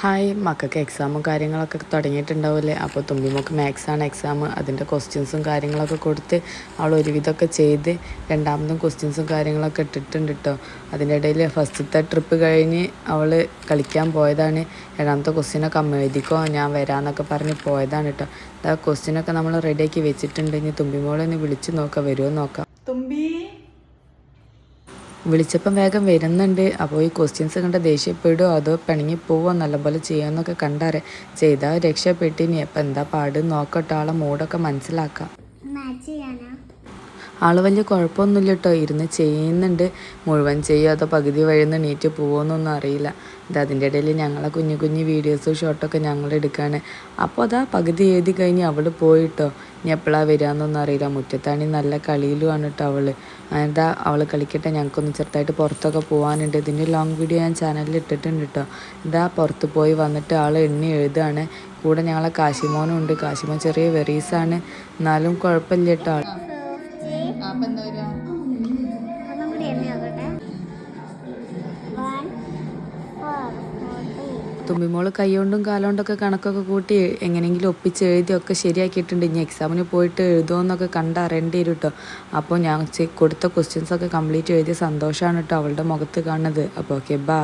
Hi മക്കൾക്ക് എക്സാമും കാര്യങ്ങളൊക്കെ തുടങ്ങിയിട്ടുണ്ടാവില്ലേ? അപ്പോൾ തുമ്പിമോക്ക് മാത്സാണ് എക്സാം അതിന്റെ ക്വസ്റ്റ്യൻസും കാര്യങ്ങളൊക്കെ കൊടുത്ത് അവൾ ഒരുവിധമൊക്കെ ചെയ്ത് രണ്ടാമതും ക്വസ്റ്റ്യൻസും കാര്യങ്ങളൊക്കെ ഇട്ടിട്ടുണ്ട് കേട്ടോ അതിന്റെ ഇടയിൽ ഫസ്റ്റത്തെ ട്രിപ്പ് കഴിഞ്ഞ് അവൾ കളിക്കാൻ പോയതാണ്. രണ്ടാമത്തെ ക്വസ്റ്റ്യനൊക്കെ അമ്മ എഴുതിക്കോ ഞാൻ വരാമെന്നൊക്കെ പറഞ്ഞ് പോയതാണ് കേട്ടോ ആ ക്വസ്റ്റ്യനൊക്കെ നമ്മൾ റെഡിയാക്കി വെച്ചിട്ടുണ്ട്. ഇനി തുമ്പിമോളെ ഒന്ന് വിളിച്ച് നോക്കാം വരുമോ നോക്കാം. തുമ്പി! വിളിച്ചപ്പം വേഗം വരുന്നുണ്ട്. അപ്പോൾ ഈ ക്വസ്റ്റ്യൻസ് കണ്ട ദേഷ്യപ്പെടുമോ അതോ പിണങ്ങി പോവോ നല്ലപോലെ ചെയ്യാമെന്നൊക്കെ കണ്ടാറേ ചെയ്താൽ രക്ഷപ്പെട്ടിനി. അപ്പം എന്താ പാട്? നോക്കട്ടോ. ആളെ മൂടൊക്കെ മനസ്സിലാക്കാം. മാച്ച് ആൾ വലിയ കുഴപ്പമൊന്നുമില്ല കേട്ടോ. ഇരുന്ന് ചെയ്യുന്നുണ്ട്. മുഴുവൻ ചെയ്യുമോ അതോ പകുതി വഴിന്ന് നീറ്റ് പോവുമെന്നൊന്നും അറിയില്ല. ഇത് അതിന്റെ ഇടയിൽ ഞങ്ങളെ കുഞ്ഞു കുഞ്ഞു വീഡിയോസും ഷോട്ടൊക്കെ ഞങ്ങൾ എടുക്കുകയാണ് അപ്പോൾ അതാ പകുതി എഴുതി കഴിഞ്ഞ് അവൾ പോയിട്ടോ ഇനി എപ്പോഴാണ് വരികയെന്നൊന്നും അറിയില്ല. മുറ്റത്താണി നല്ല കളിയിലുമാണ് കേട്ടോ അവൾ എന്താ അവൾ കളിക്കട്ടെ? ഞങ്ങൾക്കൊന്ന് ചെറുതായിട്ട് പുറത്തൊക്കെ പോകാനുണ്ട് ഇതിന്റെ ലോങ് വീഡിയോ ഞാൻ ചാനലിൽ ഇട്ടിട്ടുണ്ട് കേട്ടോ. എന്താ പുറത്ത് പോയി വന്നിട്ട് ആൾ എണ്ണി എഴുതുകയാണ്. കൂടെ ഞങ്ങളെ കാശിമോനും ഉണ്ട്. കാശിമോൻ ചെറിയ വെറീസാണ് എന്നാലും കുഴപ്പമില്ല കേട്ടോ. ആൾ ഒന്നും കൂടി എണ്ണ നോക്കട്ടെ വൺ ഫോർ ഫോർട്ടി തുമ്പിമോൾ കൈകൊണ്ടും കാലുകൊണ്ടൊക്കെ കണക്കൊക്കെ കൂട്ടി എങ്ങനെയെങ്കിലും ഒപ്പിച്ച് എഴുതിയൊക്കെ ശരിയാക്കിയിട്ടുണ്ട്. ഇനി എക്സാമിന് പോയിട്ട് എഴുതുമെന്നൊക്കെ കണ്ടറിയേണ്ടി വരും കേട്ടോ അപ്പോൾ ഞാൻ കൊടുത്ത ക്വസ്റ്റ്യൻസ് ഒക്കെ കംപ്ലീറ്റ് എഴുതിയ സന്തോഷമാണ് കേട്ടോ അവളുടെ മുഖത്ത് കാണുന്നത്. അപ്പോൾ ഓക്കെ ബൈ